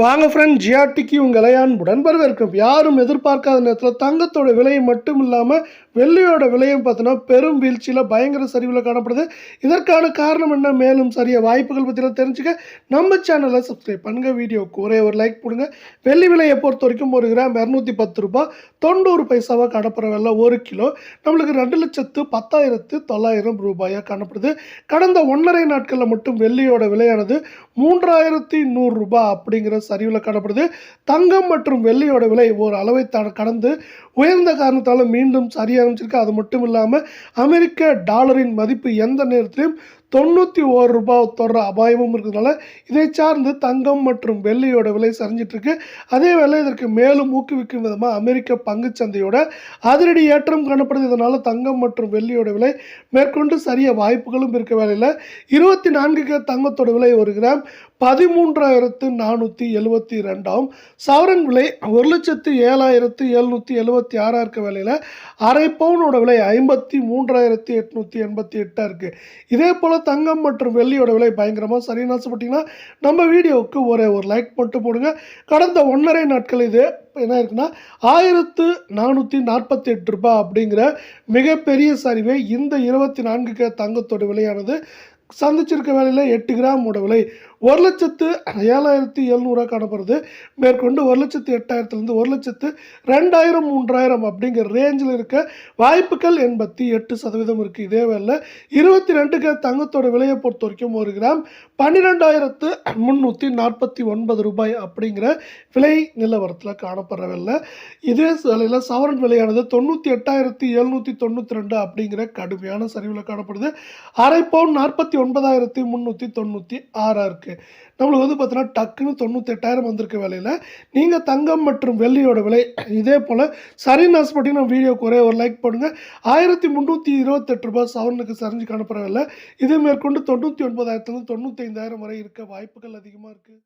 வாங்க ஃப்ரெண்ட் ஜிஆர்டிக்கு உங்களை அன்புடன் வரவேற்கும். யாரும் எதிர்பார்க்காத நேரத்தில் தங்கத்தோட விலை மட்டும் இல்லாமல் வெள்ளியோட விலையும் பார்த்தோன்னா பெரும் வீழ்ச்சியில் பயங்கர சரிவில் காணப்படுது. இதற்கான காரணம் என்ன? மேலும் சரிய வாய்ப்புகள் பற்றிலாம் தெரிஞ்சுக்க நம்ம சேனலை சப்ஸ்கிரைப் பண்ணுங்கள் வீடியோவுக்கு ஒரே ஒரு லைக் போடுங்க. வெள்ளி விலையை பொறுத்த வரைக்கும் ஒரு கிராம் இரநூத்தி பத்து ரூபாய் தொண்ணூறு பைசாவாக காணப்படுற வெள்ளை ஒரு கிலோ. நம்மளுக்கு ரெண்டு லட்சத்து பத்தாயிரத்து தொள்ளாயிரம் ரூபாயாக காணப்படுது. கடந்த ஒன்றரை நாட்களில் மட்டும் வெள்ளியோட விலையானது மூன்றாயிரத்தி நூறுரூபா அப்படிங்கிற சரிவில் காணப்படுது. தங்கம் மற்றும் வெள்ளியோட விலை ஒரு அளவை த கடந்து உயர்ந்த காரணத்தால் மீண்டும் சரிய ஆரம்பிச்சிருக்கு. அது மட்டும் இல்லாமல் அமெரிக்க டாலரின் மதிப்பு எந்த நேரத்திலும் தொண்ணூற்றி ஓரு ரூபாய் தொடர அபாயமும் இருக்கிறதுனால இதை சார்ந்து தங்கம் மற்றும் வெள்ளியோட விலை சரிஞ்சிட்ருக்கு. அதே வேளை இதற்கு மேலும் ஊக்குவிக்கும் விதமாக அமெரிக்க பங்குச்சந்தையோட அதிரடி ஏற்றம் காணப்படுது. இதனால் தங்கம் மற்றும் வெள்ளியோட விலை மேற்கொண்டு சரிய வாய்ப்புகளும் இருக்க வேலையில் இருபத்தி நான்கு தங்கத்தோட விலை ஒரு கிராம் பதிமூன்றாயிரத்து நானூற்றி எழுபத்தி ரெண்டாம் சவரன் விலை ஒரு லட்சத்து ஏழாயிரத்து எழுநூற்றி எழுபத்தி ஆறாக இருக்க வேலையில் அரை பவுனோட விலை ஐம்பத்தி மூன்றாயிரத்தி எட்நூற்றி எண்பத்தி எட்டாக இருக்குது இதே போல் தங்கம் மற்றும் வெள்ளியோட விலை பயங்கரமாக சரின்னு ஆசைப்பட்டிங்கன்னா நம்ம வீடியோவுக்கு ஒரே ஒரு லைக் மட்டும் போடுங்க. கடந்த ஒன்றரை நாட்கள் இது என்ன இருக்குன்னா ஆயிரத்து நானூற்றி நாற்பத்தி எட்டு ரூபாய் அப்படிங்கிற மிகப்பெரிய சரிவை இந்த இருபத்தி நான்கு தங்கத்தோட விலையானது சந்திச்சிருக்க வேலையில் எட்டு கிராமோட விலை. ஒரு லட்சத்து ஏழாயிரத்தி எழுநூறுவா காணப்படுறது மேற்கொண்டு ஒரு லட்சத்து எட்டாயிரத்துலேருந்து ஒரு லட்சத்து ரெண்டாயிரம் மூன்றாயிரம் அப்படிங்கிற ரேஞ்சில் இருக்க வாய்ப்புகள் எண்பத்தி எட்டு சதவீதம் இருக்குது இதே வேலை இருபத்தி ரெண்டுக்கு தங்கத்தோட விலையை பொறுத்த வரைக்கும் ஒரு கிராம் பன்னிரெண்டாயிரத்து முந்நூற்றி நாற்பத்தி ஒன்பது ரூபாய் அப்படிங்கிற விலை நிலவரத்தில் காணப்படுற இதே சிலையில் சவரன் விலையானது தொண்ணூற்றி எட்டாயிரத்தி எழுநூற்றி தொண்ணூற்றி ரெண்டு அப்படிங்கிற கடுமையான சரிவில் காணப்படுது. அரை பவுன் நாற்பத்தி ஒன்பதாயிரத்தி முந்நூற்றி தொண்ணூற்றி ஆறாக இருக்குது நம்மளுக்கு வந்து பார்த்தீங்கன்னா டக்குன்னு தொண்ணூற்றி எட்டாயிரம் வந்திருக்க வேலையில் நீங்கள் தங்கம் மற்றும் வெள்ளியோட விலை இதே போல் சரின் ஆசைப்பட்டீங்கன்னா நம்ம வீடியோக்கு ஒரே ஒரு லைக் பண்ணுங்கள் ஆயிரத்தி முந்நூற்றி இருபத்தெட்டு ரூபாய் சவரனுக்கு சரிஞ்சு காணப்படவில்லை இது மேற்கொண்டு தொண்ணூற்றி ஒன்பதாயிரத்துலேருந்து தொண்ணூற்றி ஐந்தாயிரம் வரை இருக்க வாய்ப்புகள் அதிகமாக இருக்குது